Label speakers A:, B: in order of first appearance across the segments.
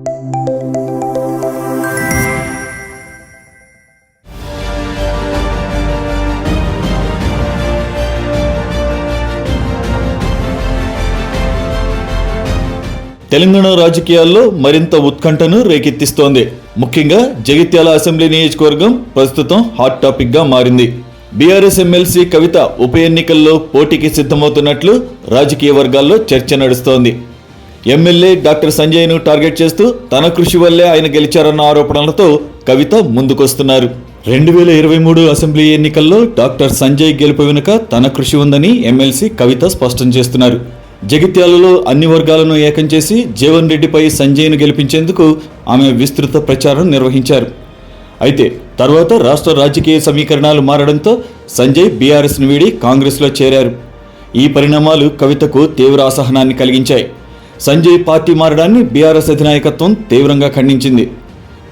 A: తెలంగాణ రాజకీయాల్లో మరింత ఉత్కంఠను రేకెత్తిస్తోంది. ముఖ్యంగా జగిత్యాల అసెంబ్లీ నియోజకవర్గం ప్రస్తుతం హాట్ టాపిక్గా మారింది. బీఆర్ఎస్ ఎమ్మెల్సీ కవిత ఉప ఎన్నికల్లో పోటీకి సిద్ధమవుతున్నట్లు రాజకీయ వర్గాల్లో చర్చ నడుస్తోంది. ఎమ్మెల్యే డాక్టర్ సంజయ్ను టార్గెట్ చేస్తూ తన కృషి వల్లే ఆయన గెలిచారన్న ఆరోపణలతో కవిత ముందుకొస్తున్నారు. రెండు వేల ఇరవై మూడు అసెంబ్లీ ఎన్నికల్లో డాక్టర్ సంజయ్ గెలుపు వెనుక తన కృషి ఉందని ఎమ్మెల్సీ కవిత స్పష్టం చేస్తున్నారు. జగిత్యాలలో అన్ని వర్గాలను ఏకం చేసి జీవన్ రెడ్డిపై సంజయ్ను గెలిపించేందుకు ఆమె విస్తృత ప్రచారం నిర్వహించారు. అయితే తర్వాత రాష్ట్ర రాజకీయ సమీకరణాలు మారడంతో సంజయ్ బీఆర్ఎస్ను వీడి కాంగ్రెస్లో చేరారు. ఈ పరిణామాలు కవితకు తీవ్ర అసహనాన్ని కలిగించాయి. సంజయ్ పార్టీ మారడాన్ని బీఆర్ఎస్ అధినాయకత్వం తీవ్రంగా ఖండించింది.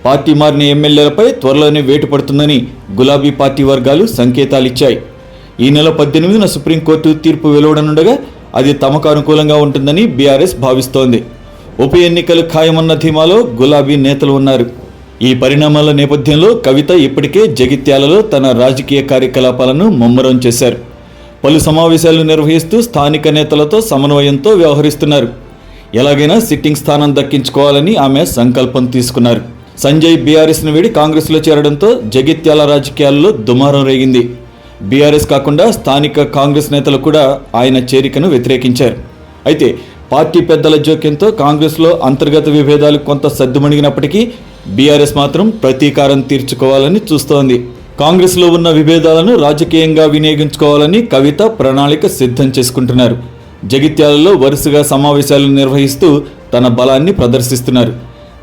A: పార్టీ మారిన ఎమ్మెల్యేలపై త్వరలోనే వేటు పడుతుందని గులాబీ పార్టీ వర్గాలు సంకేతాలిచ్చాయి. ఈ నెల పద్దెనిమిదిన సుప్రీంకోర్టు తీర్పు వెలువడనుండగా అది తమకు అనుకూలంగా ఉంటుందని బీఆర్ఎస్ భావిస్తోంది. ఉప ఎన్నికలు ఖాయమన్న ధీమాలో గులాబీ నేతలు ఉన్నారు. ఈ పరిణామాల నేపథ్యంలో కవిత ఇప్పటికే జగిత్యాలలో తన రాజకీయ కార్యకలాపాలను ముమ్మరం చేశారు. పలు సమావేశాలు నిర్వహిస్తూ స్థానిక నేతలతో సమన్వయంతో వ్యవహరిస్తున్నారు. ఎలాగైనా సిట్టింగ్ స్థానం దక్కించుకోవాలని ఆమె సంకల్పం తీసుకున్నారు. సంజయ్ బీఆర్ఎస్ను వీడి కాంగ్రెస్లో చేరడంతో జగిత్యాల రాజకీయాల్లో దుమారం రేగింది. బీఆర్ఎస్ కాకుండా స్థానిక కాంగ్రెస్ నేతలు కూడా ఆయన చేరికను వ్యతిరేకించారు. అయితే పార్టీ పెద్దల జోక్యంతో కాంగ్రెస్లో అంతర్గత విభేదాలు కొంత సద్దుమణిగినప్పటికీ బీఆర్ఎస్ మాత్రం ప్రతీకారం తీర్చుకోవాలని చూస్తోంది. కాంగ్రెస్లో ఉన్న విభేదాలను రాజకీయంగా వినియోగించుకోవాలని కవిత ప్రణాళిక సిద్ధం చేసుకుంటున్నారు. జగిత్యాలలో వరుసగా సమావేశాలు నిర్వహిస్తూ తన బలాన్ని ప్రదర్శిస్తున్నారు.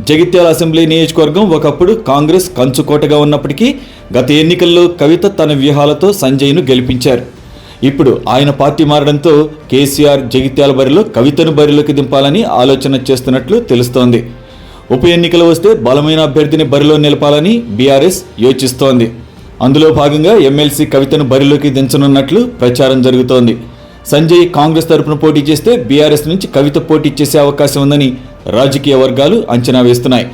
A: జగిత్యాల అసెంబ్లీ నియోజకవర్గం ఒకప్పుడు కాంగ్రెస్ కంచుకోటగా ఉన్నప్పటికీ గత ఎన్నికల్లో కవిత తన వ్యూహాలతో సంజయ్ను గెలిపించారు. ఇప్పుడు ఆయన పార్టీ మారడంతో కేసీఆర్ జగిత్యాల బరిలో కవితను బరిలోకి దింపాలని ఆలోచన చేస్తున్నట్లు తెలుస్తోంది. ఉప ఎన్నికలు వస్తే బలమైన అభ్యర్థిని బరిలో నిలపాలని బీఆర్ఎస్ యోచిస్తోంది. అందులో భాగంగా ఎమ్మెల్సీ కవితను బరిలోకి దించనున్నట్లు ప్రచారం జరుగుతోంది. సంజయ్ కాంగ్రెస్ తరపున పోటీ చేస్తే బీఆర్ఎస్ నుంచి కవిత పోటీ చేసే అవకాశం ఉందని రాజకీయ వర్గాలు అంచనా వేస్తున్నాయి.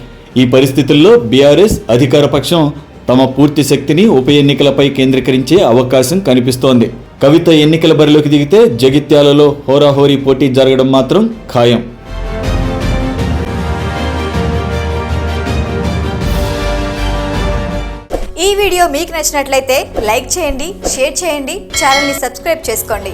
A: ఈ పరిస్థితుల్లో బీఆర్ఎస్ అధికార పక్షం తమ పూర్తి శక్తిని ఉప ఎన్నికలపై కేంద్రీకరించే అవకాశం కనిపిస్తోంది. కవిత ఎన్నికల బరిలోకి దిగితే జగిత్యాలలో హోరాహోరీ పోటీ జరగడం మాత్రం ఖాయం.
B: ఈ వీడియో మీకు నచ్చినట్లయితే లైక్ చేయండి షేర్ చేయండి ఛానల్ని సబ్స్క్రైబ్ చేసుకోండి.